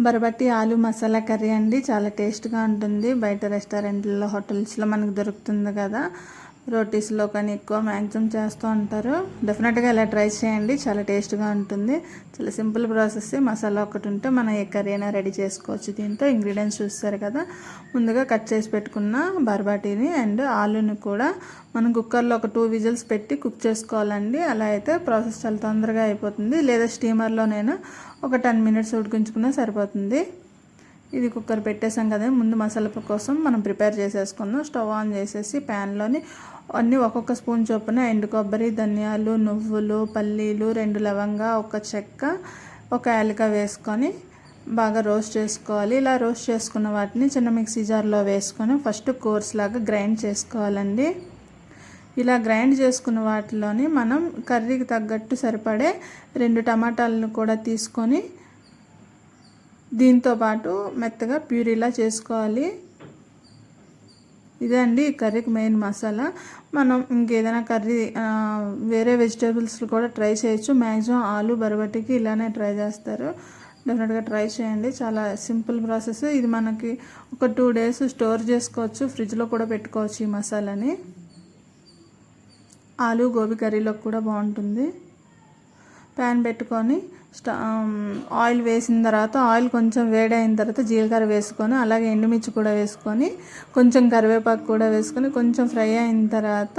బరబట్టి ఆలు మసాలా కర్రీ అండి. చాలా టేస్ట్గా ఉంటుంది. బయట రెస్టారెంట్లలో హోటల్స్లో మనకు దొరుకుతుంది కదా. రోటీస్లో కానీ ఎక్కువ మ్యాక్సిమం చేస్తూ ఉంటారు. డెఫినెట్గా ఇలా ట్రై చేయండి. చాలా టేస్ట్గా ఉంటుంది. చాలా సింపుల్ ప్రాసెస్. మసాలా ఒకటి ఉంటే మనం ఏ కర్రీ అయినా రెడీ చేసుకోవచ్చు దీంతో. ఇంగ్రీడియంట్స్ చూస్తారు కదా. ముందుగా కట్ చేసి పెట్టుకున్న బర్బాటీని అండ్ ఆలుని కూడా మనం కుక్కర్లో ఒక టూ విజిల్స్ పెట్టి కుక్ చేసుకోవాలండి. అలా అయితే ప్రాసెస్ చాలా తొందరగా అయిపోతుంది. లేదా స్టీమర్లో నేను ఒక టెన్ మినిట్స్ ఉడికించుకున్నా సరిపోతుంది. ఇది కుక్కర్ పెట్టేసాం కదా ముందు మసాలా కోసం మనం ప్రిపేర్ చేసేసుకుందాం. స్టవ్ ఆన్ చేసేసి ప్యాన్లోని అన్నీ ఒక్కొక్క స్పూన్ చొప్పున ఎండు కొబ్బరి ధనియాలు నువ్వులు పల్లీలు రెండు లవంగా ఒక చెక్క ఒక యాలక వేసుకొని బాగా రోస్ట్ చేసుకోవాలి. ఇలా రోస్ట్ చేసుకున్న వాటిని చిన్న మిక్సీ జార్లో వేసుకొని ఫస్ట్ కోర్స్ లాగా గ్రైండ్ చేసుకోవాలండి. ఇలా గ్రైండ్ చేసుకున్న వాటిలోని మనం కర్రీకి తగ్గట్టు సరిపడే రెండు టమాటాలను కూడా తీసుకొని దీంతో పాటు మెత్తగా ప్యూరీలా చేసుకోవాలి. ఇదే అండి ఈ కర్రీకి మెయిన్ మసాలా. మనం ఇంకేదైనా కర్రీ వేరే వెజిటేబుల్స్ కూడా ట్రై చేయొచ్చు. మ్యాక్సిమం ఆలు బరబట్టికి ఇలానే ట్రై చేస్తారు. డెఫినెట్గా ట్రై చేయండి. చాలా సింపుల్ ప్రాసెస్. ఇది మనకి ఒక టూ డేస్ స్టోర్ చేసుకోవచ్చు. ఫ్రిడ్జ్లో కూడా పెట్టుకోవచ్చు ఈ మసాలాని. ఆలు గోబీ కర్రీలో కూడా బాగుంటుంది. ప్యాన్ పెట్టుకొని స్టా ఆయిల్ వేసిన తర్వాత ఆయిల్ కొంచెం వేడైన తర్వాత జీలకర్ర వేసుకొని అలాగే ఎండుమిర్చి కూడా వేసుకొని కొంచెం కరివేపాకు కూడా వేసుకొని కొంచెం ఫ్రై అయిన తర్వాత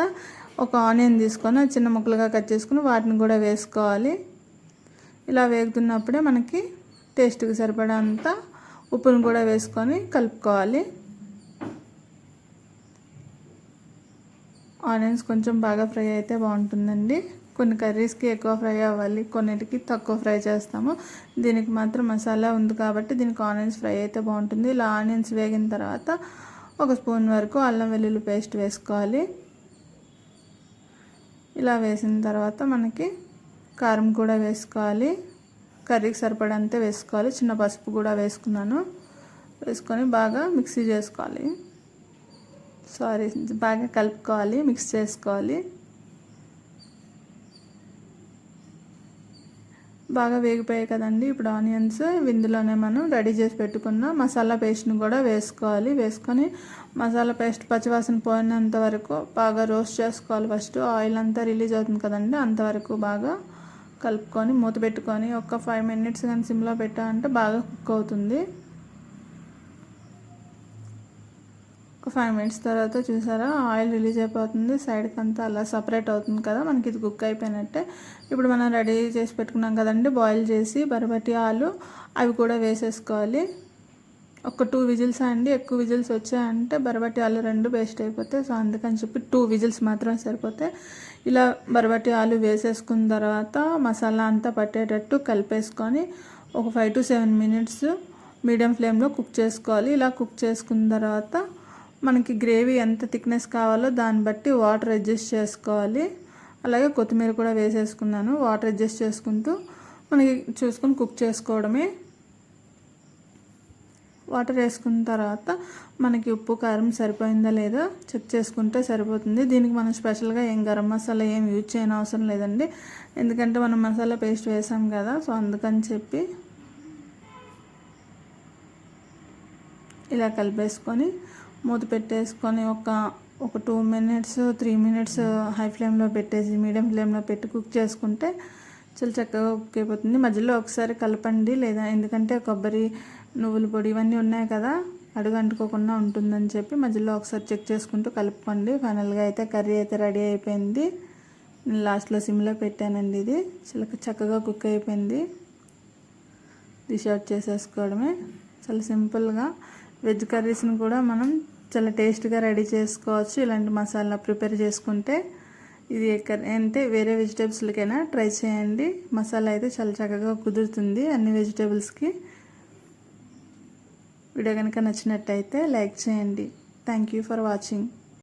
ఒక ఆనియన్ తీసుకొని చిన్న ముక్కలుగా కట్ చేసుకుని వాటిని కూడా వేసుకోవాలి. ఇలా వేగుతున్నప్పుడే మనకి టేస్ట్కి సరిపడంత ఉప్పును కూడా వేసుకొని కలుపుకోవాలి. ఆనియన్స్ కొంచెం బాగా ఫ్రై అయితే బాగుంటుందండి. కొన్ని కర్రీస్కి ఎక్కువ ఫ్రై అవ్వాలి కొన్నిటికి తక్కువ ఫ్రై చేస్తాము. దీనికి మాత్రం మసాలా ఉంది కాబట్టి దీనికి ఆనియన్స్ ఫ్రై అయితే బాగుంటుంది. ఇలా ఆనియన్స్ వేగిన తర్వాత ఒక స్పూన్ వరకు అల్లం వెల్లుల్లి పేస్ట్ వేసుకోవాలి. ఇలా వేసిన తర్వాత మనకి కారం కూడా వేసుకోవాలి. కర్రీకి సరిపడంతే వేసుకోవాలి. చిన్న పసుపు కూడా వేసుకున్నాను. వేసుకొని బాగా మిక్సీ చేసుకోవాలి. సారీ బాగా కలుపుకోవాలి మిక్స్ చేసుకోవాలి. బాగా వేగిపోయాయి కదండి. ఇప్పుడు ఆనియన్స్ విందులోనే మనం రెడీ చేసి పెట్టుకున్న మసాలా పేస్ట్ని కూడా వేసుకోవాలి. వేసుకొని మసాలా పేస్ట్ పచ్చివాసన పోయినంత వరకు బాగా రోస్ట్ చేసుకోవాలి ఫస్ట్. ఆయిల్ అంతా రిలీజ్ అవుతుంది కదండి. అంతవరకు బాగా కలుపుకొని మూత పెట్టుకొని ఒక ఫైవ్ మినిట్స్ కానీ సిమ్లో పెట్టామంటే బాగా కుక్ అవుతుంది. ఒక ఫైవ్ మినిట్స్ తర్వాత చూసారా? ఆయిల్ రిలీజ్ అయిపోతుంది. సైడ్కి అంతా అలా సపరేట్ అవుతుంది కదా? మనకి ఇది కుక్ అయిపోయినట్టే. ఇప్పుడు మనం రెడీ చేసి పెట్టుకున్నాం కదండి బాయిల్ చేసి బరబటి ఆలు అవి కూడా వేసేసుకోవాలి. ఒక టూ విజిల్స్ అండి. ఎక్కువ విజిల్స్ వచ్చాయంటే బరబటి ఆలు రెండు వేస్ట్ అయిపోతాయి. సో అందుకని చెప్పి టూ విజిల్స్ మాత్రం సరిపోతాయి. ఇలా బరబటి ఆలు వేసేసుకున్న తర్వాత మసాలా అంతా పట్టేటట్టు కలిపేసుకొని ఒక five to seven minutes medium ఫ్లేమ్లో కుక్ చేసుకోవాలి. ఇలా కుక్ చేసుకున్న తర్వాత మనకి గ్రేవీ ఎంత థిక్నెస్ కావాలో దాన్ని బట్టి వాటర్ అడ్జస్ట్ చేసుకోవాలి. అలాగే కొత్తిమీర కూడా వేసేసుకున్నాను. వాటర్ అడ్జస్ట్ చేసుకుంటూ మనకి చూసుకొని కుక్ చేసుకోవడమే. వాటర్ వేసుకున్న తర్వాత మనకి ఉప్పు కారం సరిపోయిందా లేదా చెక్ చేసుకుంటే సరిపోతుంది. దీనికి మనం స్పెషల్గా ఏం గరం మసాలా ఏం యూజ్ చేయని అవసరం లేదండి. ఎందుకంటే మనం మసాలా పేస్ట్ వేసాం కదా సో అందుకని చెప్పి ఇలా కలిపేసుకొని మూత పెట్టేసుకొని ఒక ఒక two minutes three minutes high ఫ్లేమ్లో పెట్టేసి మీడియం ఫ్లేమ్లో పెట్టి కుక్ చేసుకుంటే చాలా చక్కగా కుక్ అయిపోతుంది మధ్యలో ఒకసారి కలపండి లేదా ఎందుకంటే కొబ్బరి నువ్వుల పొడి ఇవన్నీ ఉన్నాయి కదా అడుగు అంటుకోకుండా ఉంటుందని చెప్పి మధ్యలో ఒకసారి చెక్ చేసుకుంటూ కలుపుకోండి. ఫైనల్గా అయితే కర్రీ అయితే రెడీ అయిపోయింది. నేను లాస్ట్లో సిమ్లో పెట్టానండి ఇది. చాలా చక్కగా కుక్ అయిపోయింది. డిష్ అవుట్ చేసేసుకోవడమే. చాలా సింపుల్గా వెజ్ కర్రీస్ని కూడా మనం చాలా టేస్ట్గా రెడీ చేసుకోవచ్చు. ఇలాంటి మసాలా ప్రిపేర్ చేసుకుంటే ఇది ఎక్కడ అంటే వేరే వెజిటేబుల్స్లకైనా ట్రై చేయండి. మసాలా అయితే చాలా చక్కగా కుదురుతుంది అన్ని వెజిటేబుల్స్కి. వీడియో కనుక నచ్చినట్టయితే లైక్ చేయండి. Thank you for watching.